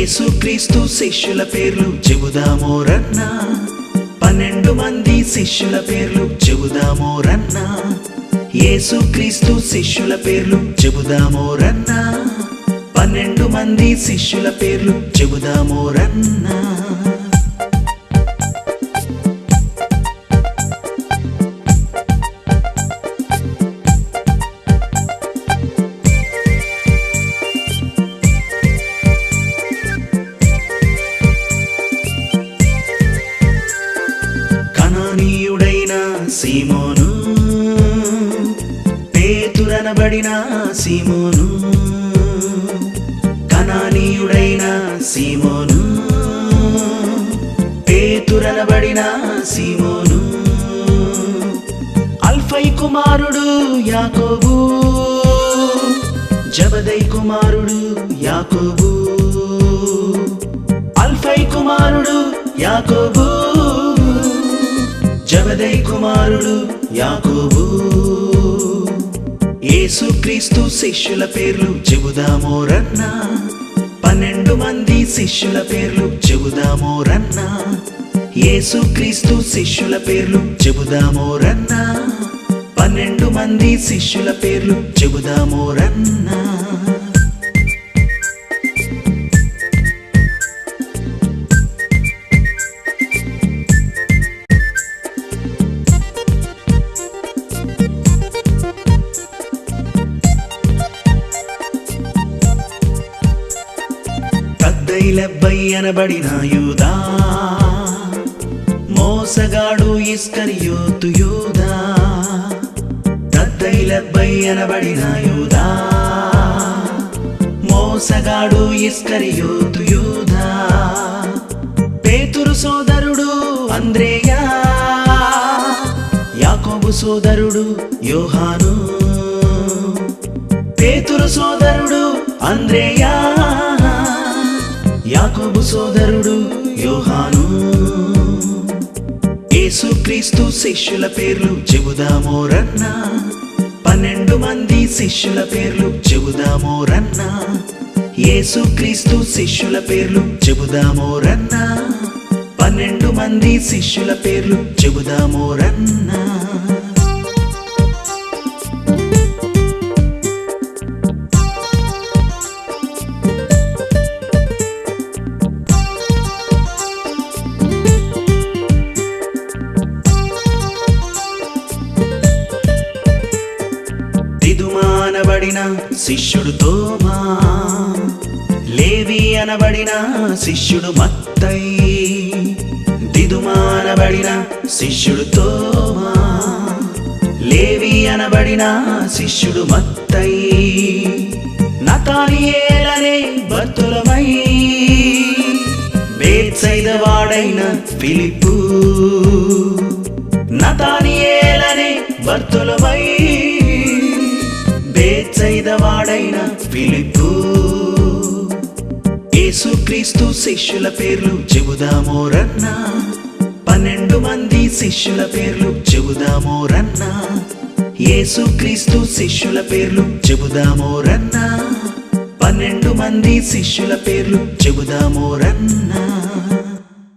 యేసుక్రీస్తు శిష్యుల పేర్లు చెబుదామో రన్నా. పన్నెండు మంది శిష్యుల పేర్లు చెబుదామో రన్నా. యేసుక్రీస్తు శిష్యుల పేర్లు చెబుదామో రన్నా. పన్నెండు మంది శిష్యుల పేర్లు చెబుదామో రన్నా. కనబడిన సీమోను కనానీయుడైన సీమోను పేతురనబడిన సీమోను అల్ఫై కుమారుడు యాకోబు జబదై కుమారుడు యాకోబు అల్ఫై కుమారుడు యాకోబు జబదై కుమారుడు యాకోబు. యేసుక్రీస్తు శిష్యుల పేర్లు చెబుదామో రన్నా. పన్నెండు మంది శిష్యుల పేర్లు చెబుదామో రన్నా. యేసుక్రీస్తు శిష్యుల పేర్లు చెబుదామో రన్నా. పన్నెండు మంది శిష్యుల పేర్లు చెబుదామో రన్నా. కద్దైలెబ్బై అనబడిన యూదా మోసగాడు ఇస్కరియోతు యూదా. కద్దైలెబ్బై అనబడిన యూదా మోసగాడు ఇస్కరియోతు యూదా. పేతురు సోదరుడు అంద్రేయా. యాకోబు సోదరుడు యోహాను. పేతురు సోదరుడు అంద్రేయా. యాకోబు సోదరుడు యోహాను. యేసుక్రీస్తు శిష్యుల పేర్లు చెబుదామో రన్నా పన్నెండు మంది శిష్యుల పేర్లు చెబుదామో రన్నా యేసుక్రీస్తు శిష్యుల పేర్లు చెబుదామో రన్నా పన్నెండు మంది శిష్యుల పేర్లు చెబుదామో రన్నా అనబడిన శిష్యుడు తోమా. లేవి అనబడిన శిష్యుడు మత్తై. దిదుమానబడిన శిష్యుడు తోమా. లేవి అనబడిన శిష్యుడు మత్తై. నతానియేలనే భర్తులమై. బేత్సైదవాడైన ఫిలిప్పు. నతానియేలనే భర్తులమై. బేత్సైదవాడైన ఫిలిప్పు. యేసుక్రీస్తు శిష్యుల పేర్లు చెబుదామో రన్నా పన్నెండు మంది శిష్యుల పేర్లు చెబుదామో రన్నా యేసుక్రీస్తు శిష్యుల పేర్లు చెబుదామో రన్నా పన్నెండు మంది శిష్యుల పేర్లు చెబుదామో రన్నా